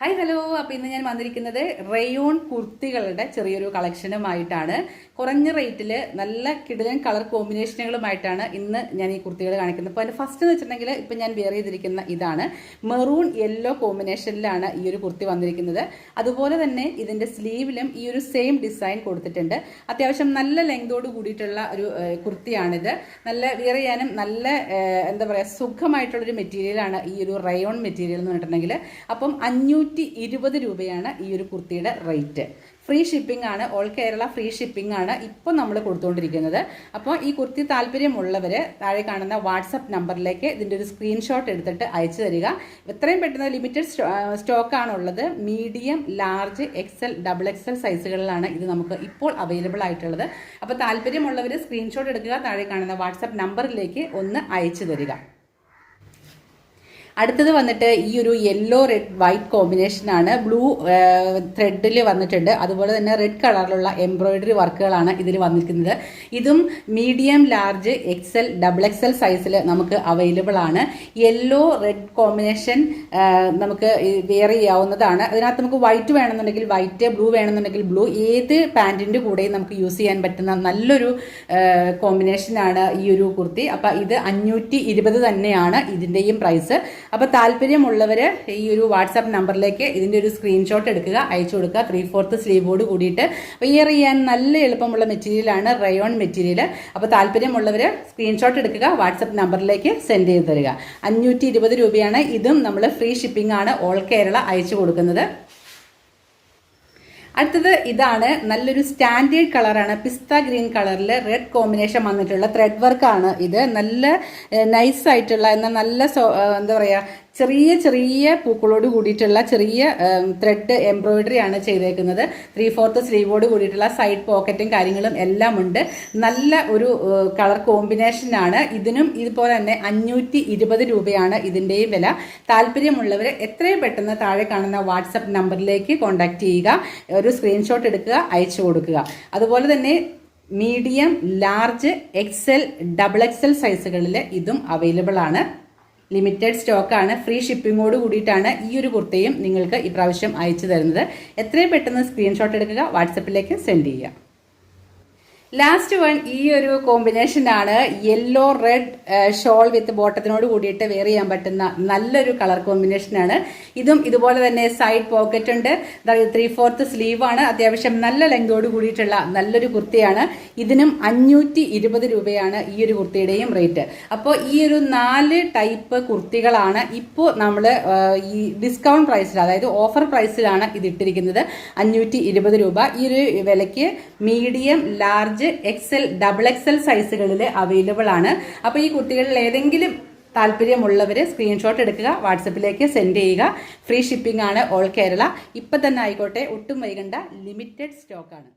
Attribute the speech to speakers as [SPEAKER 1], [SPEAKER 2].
[SPEAKER 1] Hi hello അപ്പോൾ ഇന്ന് ഞാൻ വന്നിരിക്കുന്നത് റയോൺ കുർത്തികളുടെ ചെറിയൊരു കളക്ഷനുമായിട്ടാണ് കുറഞ്ഞ റേറ്റിൽ നല്ല കിടിലൻ കളർ കോമ്പിനേഷനുകളുമായിട്ടാണ് ഇന്ന് ഞാൻ ഈ കുർത്തികൾ കാണിക്കുന്നത്. അപ്പോൾ അതിന്റെ ഫസ്റ്റ് എന്ന് വെച്ചിട്ടുണ്ടെങ്കിൽ ഇപ്പം ഞാൻ വെയർ ചെയ്തിരിക്കുന്ന ഇതാണ്. മെറൂൺ യെല്ലോ കോമ്പിനേഷനിലാണ് ഈ ഒരു കുർത്തി വന്നിരിക്കുന്നത്. അതുപോലെ തന്നെ ഇതിന്റെ സ്ലീവിലും ഈ ഒരു സെയിം ഡിസൈൻ കൊടുത്തിട്ടുണ്ട്. അത്യാവശ്യം നല്ല ലെങ്തോട് കൂടിയിട്ടുള്ള ഒരു കുർത്തിയാണിത്. നല്ല വെയർ ചെയ്യാനും നല്ല എന്താ പറയുക സുഖമായിട്ടുള്ളൊരു മെറ്റീരിയലാണ് ഈ ഒരു റയോൺ മെറ്റീരിയൽ എന്ന് പറഞ്ഞിട്ടുണ്ടെങ്കിൽ. അപ്പം അഞ്ഞൂറ്റി ഇരുപത് രൂപയാണ് ഈ ഒരു കുർത്തിയുടെ റേറ്റ്. ഫ്രീ ഷിപ്പിംഗ് ആണ്. ഓൾ കേരള ഫ്രീ ഷിപ്പിംഗ് ആണ് ഇപ്പോൾ നമ്മൾ കൊടുത്തുകൊണ്ടിരിക്കുന്നത് അപ്പോൾ ഈ കുർത്തി താല്പര്യമുള്ളവർ താഴെ കാണുന്ന വാട്സപ്പ് നമ്പറിലേക്ക് ഇതിന്റെ ഒരു സ്ക്രീൻഷോട്ട് എടുത്തിട്ട് അയച്ചു തരിക. എത്രയും പെട്ടെന്ന് ലിമിറ്റഡ് സ്റ്റോക്ക് ആണുള്ളത്. Medium large XL double XL സൈസുകളിലാണ് ഇത് നമുക്ക് ഇപ്പോൾ അവൈലബിൾ ആയിട്ടുള്ളത്. അപ്പോൾ താല്പര്യമുള്ളവർ സ്ക്രീൻഷോട്ട് എടുക്കുക. താഴെ കാണുന്ന വാട്സപ്പ് നമ്പറിലേക്ക് ഒന്ന് അയച്ചു തരിക. അടുത്തത് വന്നിട്ട് ഈ ഒരു യെല്ലോ റെഡ് വൈറ്റ് കോമ്പിനേഷനാണ് ബ്ലൂ ത്രെഡിൽ വന്നിട്ടുണ്ട്. അതുപോലെ തന്നെ റെഡ് കളറിലുള്ള എംബ്രോയിഡറി വർക്കുകളാണ് ഇതിൽ വന്നിരിക്കുന്നത്. ഇതും medium large XL double XL സൈസിൽ നമുക്ക് അവൈലബിൾ ആണ്. യെല്ലോ റെഡ് കോമ്പിനേഷൻ നമുക്ക് വെയർ ചെയ്യാവുന്നതാണ്. അതിനകത്ത് നമുക്ക് വൈറ്റ് വേണമെന്നുണ്ടെങ്കിൽ വൈറ്റ് ബ്ലൂ വേണമെന്നുണ്ടെങ്കിൽ ബ്ലൂ ഏത് പാന്റിന്റെ കൂടെയും നമുക്ക് യൂസ് ചെയ്യാൻ പറ്റുന്ന നല്ലൊരു കോമ്പിനേഷനാണ് ഈ ഒരു കുർത്തി. അപ്പോൾ ഇത് അഞ്ഞൂറ്റി തന്നെയാണ് ഇതിന്റെയും പ്രൈസ് അപ്പോൾ താല്പര്യമുള്ളവർ ഈ ഒരു വാട്സാപ്പ് നമ്പറിലേക്ക് ഇതിന്റെ ഒരു സ്ക്രീൻഷോട്ട് എടുക്കുക അയച്ചു കൊടുക്കുക ത്രീ ഫോർത്ത് സ്ലീവോട് കൂടിയിട്ട്. വെയർ ചെയ്യാൻ നല്ല എളുപ്പമുള്ള മെറ്റീരിയലാണ് റയോൺ മെറ്റീരിയൽ അപ്പോൾ താല്പര്യമുള്ളവർ സ്ക്രീൻഷോട്ട് എടുക്കുക വാട്സപ്പ് നമ്പറിലേക്ക് സെൻഡ് ചെയ്ത് തരിക. അഞ്ഞൂറ്റി രൂപയാണ്. ഇതും നമ്മൾ ഫ്രീ ഷിപ്പിംഗ് ആണ്. ഓൾ കേരള അയച്ചു കൊടുക്കുന്നത്. അടുത്തത് ഇതാണ് നല്ലൊരു സ്റ്റാൻഡേർഡ് കളറാണ്. പിസ്ത ഗ്രീൻ കളറിൽ റെഡ് കോമ്പിനേഷൻ വന്നിട്ടുള്ള ത്രെഡ് വർക്കാണ് ഇത്. നല്ല നൈസ് ആയിട്ടുള്ള എന്നാൽ നല്ല എന്താ പറയുക ചെറിയ ചെറിയ പൂക്കളോട് കൂടിയിട്ടുള്ള ചെറിയ ത്രെഡ് എംബ്രോയിഡറി ആണ് ചെയ്തേക്കുന്നത്. ത്രീ ഫോർത്ത് സ്ലീവോട് കൂടിയിട്ടുള്ള സൈഡ് പോക്കറ്റും കാര്യങ്ങളും എല്ലാം ഉണ്ട് നല്ല ഒരു കളർ കോമ്പിനേഷനാണ് ഇതിനും ഇതുപോലെ തന്നെ അഞ്ഞൂറ്റി ഇരുപത് രൂപയാണ് ഇതിന്റെയും വില. താല്പര്യമുള്ളവർ എത്രയും പെട്ടെന്ന് താഴെ കാണുന്ന വാട്സപ്പ് നമ്പറിലേക്ക് കോൺടാക്റ്റ് ചെയ്യുക. ഒരു സ്ക്രീൻഷോട്ട് എടുക്കുക അയച്ചു കൊടുക്കുക. അതുപോലെ തന്നെ medium large XL double XL സൈസുകളിൽ ഇതും അവൈലബിൾ ആണ്. ലിമിറ്റഡ് സ്റ്റോക്കാണ് ഫ്രീ ഷിപ്പിങ്ങോട് കൂടിയിട്ടാണ് ഈ ഒരു കുർത്തയും നിങ്ങൾക്ക് ഇപ്രാവശ്യം അയച്ചു തരുന്നത്. എത്രയും പെട്ടെന്ന് സ്ക്രീൻഷോട്ട് എടുക്കുക വാട്സപ്പിലേക്ക് സെൻഡ് ചെയ്യുക. ലാസ്റ്റ് വൺ ഈ ഒരു കോമ്പിനേഷൻ കോമ്പിനേഷനാണ് യെല്ലോ റെഡ് ഷോൾ വിത്ത് ബോട്ടത്തിനോട് കൂടിയിട്ട് വെയർ ചെയ്യാൻ പറ്റുന്ന നല്ലൊരു കളർ കോമ്പിനേഷനാണ് ഇതും ഇതുപോലെ തന്നെ സൈഡ് പോക്കറ്റ് ഉണ്ട്. ത്രീ ഫോർത്ത് ആണ്. അത്യാവശ്യം നല്ല ലെങ്തോട് കൂടിയിട്ടുള്ള നല്ലൊരു കുർത്തിയാണ്. ഇതിനും അഞ്ഞൂറ്റി ഇരുപത് രൂപയാണ് ഈ ഒരു കുർത്തിയുടെയും റേറ്റ് അപ്പോൾ ഈ ഒരു നാല് ടൈപ്പ് കുർത്തികളാണ് ഇപ്പോൾ നമ്മൾ ഈ ഡിസ്കൗണ്ട് പ്രൈസിൽ അതായത് ഓഫർ പ്രൈസിലാണ് ഇത് ഇട്ടിരിക്കുന്നത് അഞ്ഞൂറ്റി രൂപ. ഈ ഒരു വിലയ്ക്ക് medium large XL double XL സൈസുകളിൽ available ആണ്. അപ്പോൾ ഈ കുട്ടികളിൽ ഏതെങ്കിലും താല്പര്യമുള്ളവർ സ്ക്രീൻഷോട്ട് എടുക്കുക വാട്സപ്പിലേക്ക് സെൻഡ് ചെയ്യുക. ഫ്രീ ഷിപ്പിംഗ് ആണ് ഓൾ കേരള ഇപ്പം തന്നെ ആയിക്കോട്ടെ ഒട്ടും വൈകണ്ട. ലിമിറ്റഡ് സ്റ്റോക്കാണ്